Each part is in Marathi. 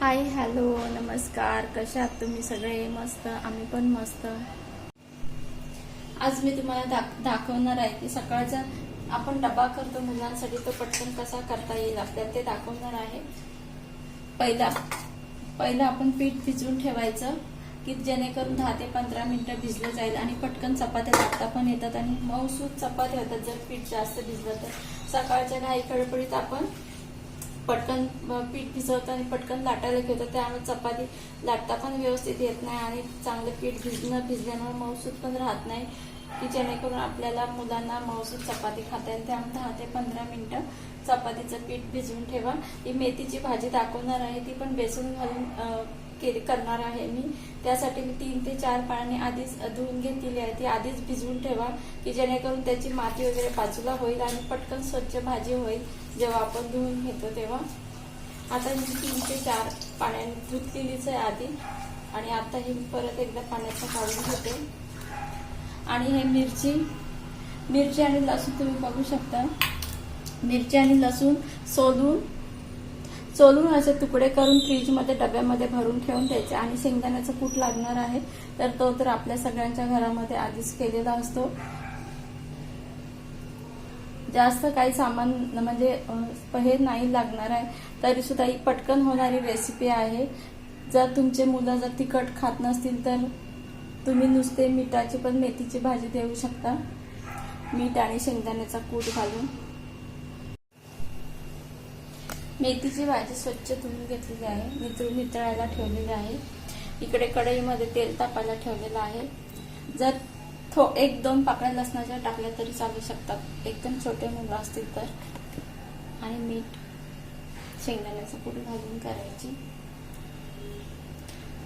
हाय हॅलो नमस्कार. कशा आहात तुम्ही सगळे? मस्त. आम्ही पण मस्त. आज मी तुम्हाला दाख दाखवणार आहे की सकाळचा आपण डबा करतो मुलांसाठी तो पटकन कसा करता येईल आपल्याला ते दाखवणार आहे. पहिला पहिला आपण पीठ भिजवून ठेवायचं की जेणेकरून दहा ते पंधरा मिनिटं भिजलं जाईल आणि पटकन चपात्या लागता पण येतात आणि मऊसूद चपात्या होतात जर पीठ जास्त भिजलं तर. सकाळच्या घाई कडपडीत आपण पटकन पीठ भिजवतं आणि पटकन लाटायला घेतो त्यामुळे चपाती लाटता पण व्यवस्थित येत नाही आणि चांगलं पीठ भिजणं भिजल्यामुळे मऊसूद पण राहत नाही की जेणेकरून आपल्याला मुलांना मऊसूत चपाती खाता येईल. त्यामुळे दहा ते पंधरा मिनटं चपातीचं पीठ भिजवून ठेवा. ही मेथीची भाजी दाखवणार आहे ती पण बेसन घालून करणार आहे मी. त्यासाठी मी तीन ते चार पाण्याने आधीच धुवून घेतलेली आहे. ती आधीच भिजवून ठेवा की जेणेकरून त्याची माती वगैरे बाजूला होईल आणि पटकन स्वच्छ भाजी होईल जेव्हा आपण धुवून घेतो तेव्हा. आता मी तीन ते चार पाण्याने धुतलेलीच आहे आधी. आणि आता ही मी परत एकदा पाण्याचं काढून घेते. आणि हे मिरची मिरची आणि लसूण तुम्ही बघू शकता. मिरची आणि लसूण सोलून सोलून असे तुकडे करून फ्रीजमध्ये डब्यामध्ये भरून ठेवून द्यायचे. आणि शेंगदाण्याचं कूट लागणार आहे तर तो तर आपल्या सगळ्यांच्या घरामध्ये आधीच केलेला असतो. जास्त काही सामान म्हणजे हे नाही लागणार आहे. तरी सुद्धा ही पटकन होणारी रेसिपी आहे. जर तुमचे मुलं जर तिखट खात नसतील तर तुम्ही नुसते मिठाची पण मेथीची भाजी देऊ शकता. मीठ आणि शेंगदाण्याचा कूट घालून. मेथीची भाजी स्वच्छ धुवून घेतलेली आहे. नितळून नितळायला ठेवलेली आहे. इकडे कढईमध्ये तेल तापायला ठेवलेलं आहे. जर थो एक दोन पाकळ्या लसणाच्या टाकल्या तरी चालू शकतात. एकदम छोटे मुलं असतील तर. आणि मीठ शेंगदाण्याचं पूड घालून करायची.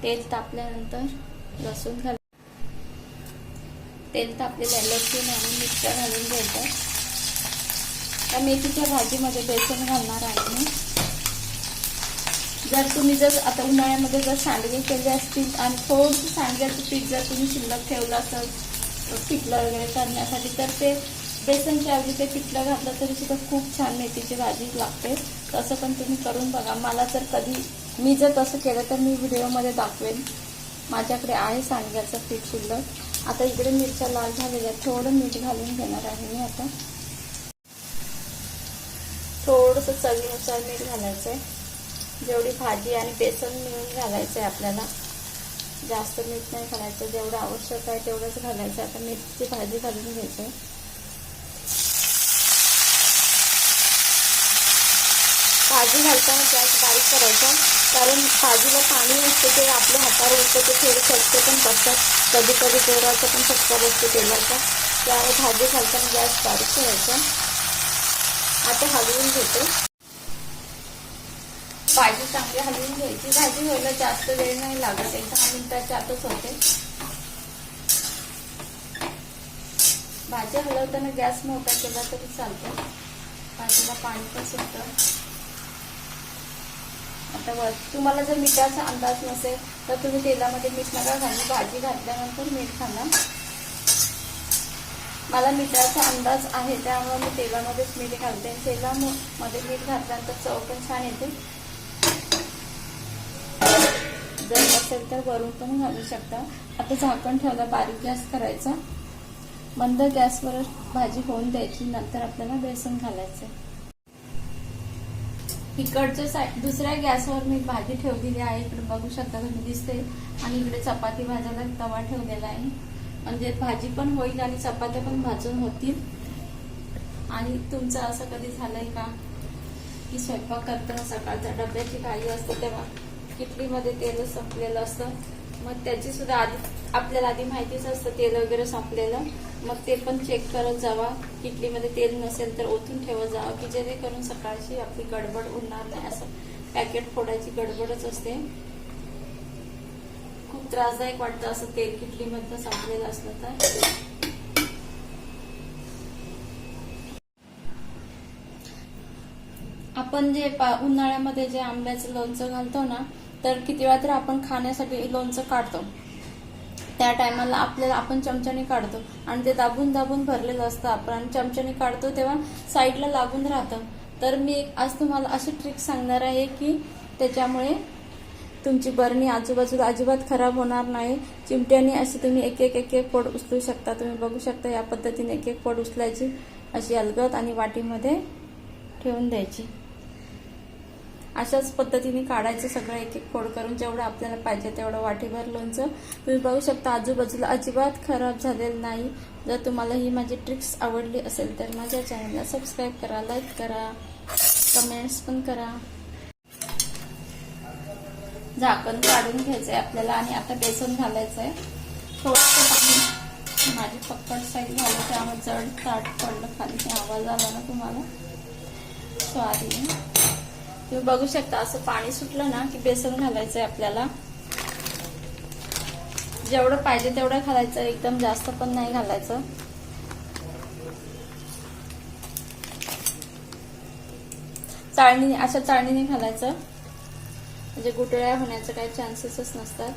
तेल तापल्यानंतर लसूण घाल तेल तापलेलं आहे लसूण आणि मिरच्या घालून घ्यायचं त्या मेथीच्या भाजीमध्ये बेसन घालणार आहे मी. जर तुम्ही जर आता उन्हाळ्यामध्ये जर सांडगे केले असतील आणि थोडंसं सांडग्याचं पीठ जर तुम्ही शिल्लक ठेवलं असेल पिठलं वगैरे करण्यासाठी तर ते बेसनच्या ऐवजी ते पिठलं घातलं तरी सुद्धा खूप छान मेथीची भाजी लागते. तसं पण तुम्ही करून बघा. मला जर कधी मी जर तसं केलं तर मी व्हिडिओमध्ये दाखवेन. माझ्याकडे आहे सांडग्याचं पीठ शिल्लक. आता इकडे मिरच्या लाल झालेल्या थोडं मीठ घालून घेणार आहे मी आता. थोडंसं चवीनुसार मीठ घालायचं आहे जेवढी भाजी आणि बेसन मिळून घालायचं आहे आपल्याला जास्त मीठ नाही घालायचं जेवढं आवश्यक आहे तेवढंच घालायचं आता मीठची भाजी घालून घ्यायचं आहे भाजी घालताना गॅस बारीक करायचा कारण भाजीला पाणी असते ते आपल्या हातावर उठतं ते थोडे चटके पण पडतात. कधी कधी जोराचा पण चटका बसतो तेलाचा. त्यामुळे भाजी घालताना गॅस बारीक करायचा. आता हलवून घेतो. भाजी चांगली हलवून घ्यायची. भाजी व्हायला जास्त वेळ नाही लागत. एक दहा मिनिटाच्या आतच होते. भाजी हलवताना गॅस मोठा केला तरी चालतो. भाजीला पाणी पण सुटतं. आता वर तुम्हाला जर मिठाचा अंदाज नसेल तर तुम्ही तेलामध्ये मीठ नका घालू. भाजी घातल्यानंतर मीठ घाला मला मिठाचा अंदाज आहे त्यामुळे मी तेलामध्येच मीठ घालते. तेलामध्ये मीठ घातल्यानंतर चव पण छान येते. जर असेल तर वरून पण घालू शकता. आता झाकण ठेवलं बारीक गॅस करायचा. मंद गॅसवर भाजी होऊन द्यायची नंतर आपल्याला बेसन घालायचं इकडच्या साईड दुसऱ्या गॅसवर मी भाजी ठेवलेली आहे. इकडे बघू शकता तुम्ही दिसते आणि इकडे चपाती भाजायला तवा ठेवलेला आहे. म्हणजे भाजी पण होईल आणि चपात्या पण भाजून होतील. आणि तुमचं असं कधी झालंय का? की स्वयंपाक करताना सकाळच्या डब्याची काही असते तेव्हा? किटलीमध्ये तेल संपलेलं असतं. मग त्याची सुद्धा आधी आपल्याला आधी माहितीच असतं तेल वगैरे संपलेलं. मग ते पण चेक करत जावा. किटलीमध्ये तेल नसेल तर ओतून ठेवत जावं की जेणेकरून सकाळची आपली गडबड उरणार नाही. असं पॅकेट फोडायची गडबडच असते. खूप त्रासदायक वाटतं असं तेल किटलीमधलं संपलेलं असलं तर. आपण जे पा- उन्हाळ्यामध्ये जे आंब्याचं लोणचं घालतो ना तर किती वेळा तर आपण खाण्यासाठी लोणचं काढतो. त्या टायमाला आपल्याला आपण चमच्याने काढतो आणि ते दाबून दाबून भरलेलं असतं आपण आणि चमच्याने काढतो तेव्हा साईडला लागून राहतं. तर मी एक आज तुम्हाला अशी ट्रिक सांगणार आहे की त्याच्यामुळे तुमची बरणी आजूबाजूला अजिबात खराब होणार नाही. चिमट्याने अशी तुम्ही एक एक एक एक पोट उचलू शकता. तुम्ही बघू शकता या पद्धतीने एक एक पोट उचलायची. अशी अलगद आणि वाटीमध्ये ठेवून द्यायची. अशाच पद्धतीने काढायचं सगळं एक एक फोड करून जेवढं आपल्याला पाहिजे तेवढं वाटीभर लोणचं. तुम्ही बघू शकता आजूबाजूला अजिबात खराब झालेलं नाही. जर तुम्हाला ही माझी ट्रिक्स आवडली असेल तर माझ्या चॅनलला सबस्क्राईब करा लाईक करा कमेंट्स पण करा. झाकण काढून घ्यायचंय आपल्याला आणि आता बेसन घालायचंय. थोडंसं पाणी. माझी पक्कड साईड झालं त्यामुळे जड ताट पडलं. खाली आवाज आला ना तुम्हाला. सॉरी तुम्ही बघू शकता असं पाणी सुटलं ना की बेसन घालायचंय आपल्याला. जेवढं पाहिजे तेवढं घालायचं एकदम जास्त पण नाही घालायचं. चाळणी अशा चाळणीने घालायचं. म्हणजे गुटळ्या होण्याचे काही चान्सेसच नसतात.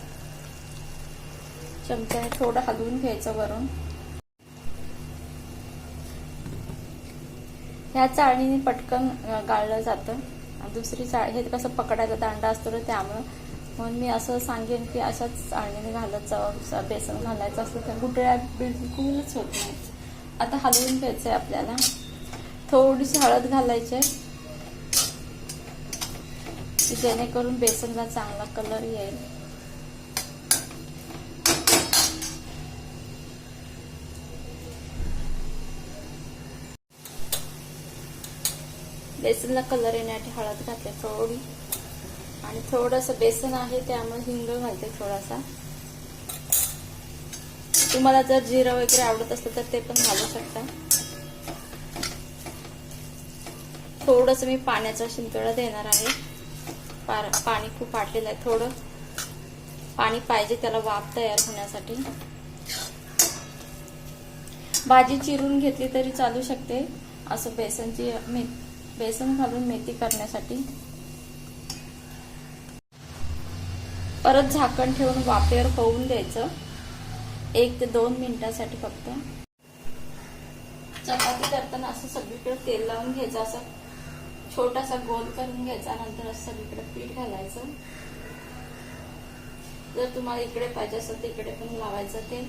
चमच्याने थोडं हलवून घ्यायचं वरून. ह्या चाळणीने पटकन गाळलं जातं. दुसरी चाळ हे कसं पकडायचा दांडा असतो ना त्यामुळं. म्हणून मी असं सांगेन की अशाच चाळणीने घालत जावं बेसन घालायचं असतं तर गुटळ्या बिलकुलच होत नाही आता हलवून घ्यायचं आहे आपल्याला. थोडीशी हळद घालायची. आहे जेणेकरून बेसनला चांगला कलर येईल. बेसनला कलर येण्यासाठी हळद घातले थोडी. आणि थोडस बेसन आहे त्यामुळे हिंग घालते थोडासा. तुम्हाला जर जिरं वगैरे आवडत असलं तर ते पण घालू शकता. थोडस मी पाण्याचा शिंतोडा देणार आहे. पार- पाणी खूप आटलेलं आहे थोडं. पाणी पाहिजे त्याला वाफ तयार होण्यासाठी. भाजी चिरून घेतली तरी चालू शकते. असं बेसनची मी बेसन घालून मेथी करण्यासाठी. परत झाकण ठेवून वाफेवर होऊन द्यायचं. एक ते दोन मिनिटासाठी फक्त. चपाती करताना असं सगळीकडे तेल लावून घ्यायचं असं छोटासा गोल करून घ्यायचा नंतर असं सगळीकडे पीठ घालायचं. जर तुम्हाला इकडे पाहिजे असेल तर इकडे पण लावायचं ते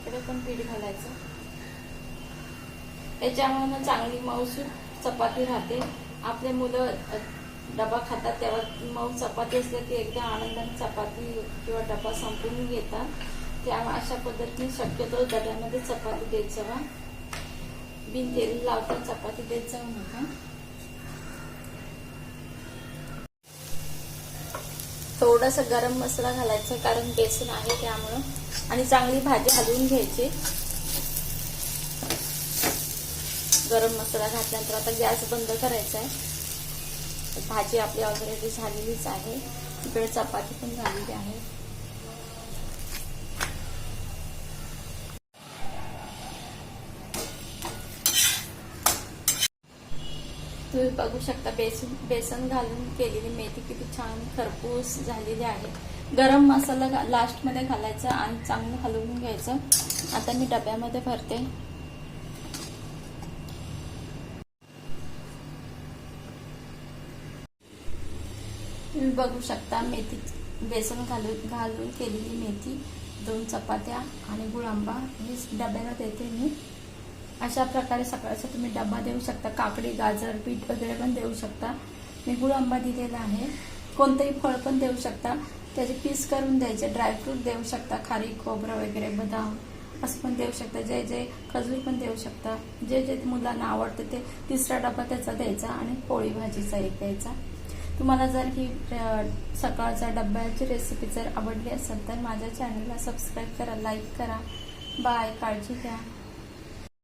इकडे पण पीठ घालायचं. त्याच्यामुळे चांगली मऊसूर चपाती राहते. आपले मुलं डबा खातात तेव्हा मऊ चपाती असल्या की एकदा आनंदाने चपाती किंवा डबा संपून घेतात. त्या अशा पद्धतीने शक्यतो डब्यामध्ये चपाती देत जावा बिन तेल लावता चपाती देत जाऊ नका थोडासा गरम मसाला घालायचा कारण बेसन आहे त्यामुळं. आणि चांगली भाजी हलवून घ्यायची. गरम मसाला घातल्यानंतर आता गॅस बंद करायचा आहे भाजी आपली ऑलरेडी झालेलीच आहे. इकडे चपाती पण झालेली आहे. तुम्ही बघू शकता बेसन बेसन घालून केलेली मेथी किती छान खरपूस झालेली आहे. गरम मसाला लास्टमध्ये घालायचा आणि चांगलं हलवून घ्यायचं. आता मी डब्यामध्ये भरते. तुम्ही बघू शकता मेथी बेसन घालून घालून केलेली मेथी दोन चपात्या आणि गुळांबा. हे डब्याला देते मी. अशा प्रकारे सकाळचा तुम्ही डबा देऊ शकता. काकडी गाजर पीठ वगैरे पण देऊ शकता. मी गुळ आंबा दिलेला आहे. कोणतंही फळ पण देऊ शकता. त्याचे पीस करून द्यायचे. ड्रायफ्रूट देऊ शकता. खारी खोबरं वगैरे बदाम असं पण देऊ शकता. जे जे खजूर पण देऊ शकता. जे जे मुलांना आवडतं ते तिसरा डबा त्याचा द्यायचा आणि पोळी भाजीचा एक द्यायचा. तुम्हाला जर ही सकाळच्या डब्याची रेसिपी जर आवडली असेल तर माझ्या चॅनलला सबस्क्राईब करा लाईक करा. बाय काळजी घ्या.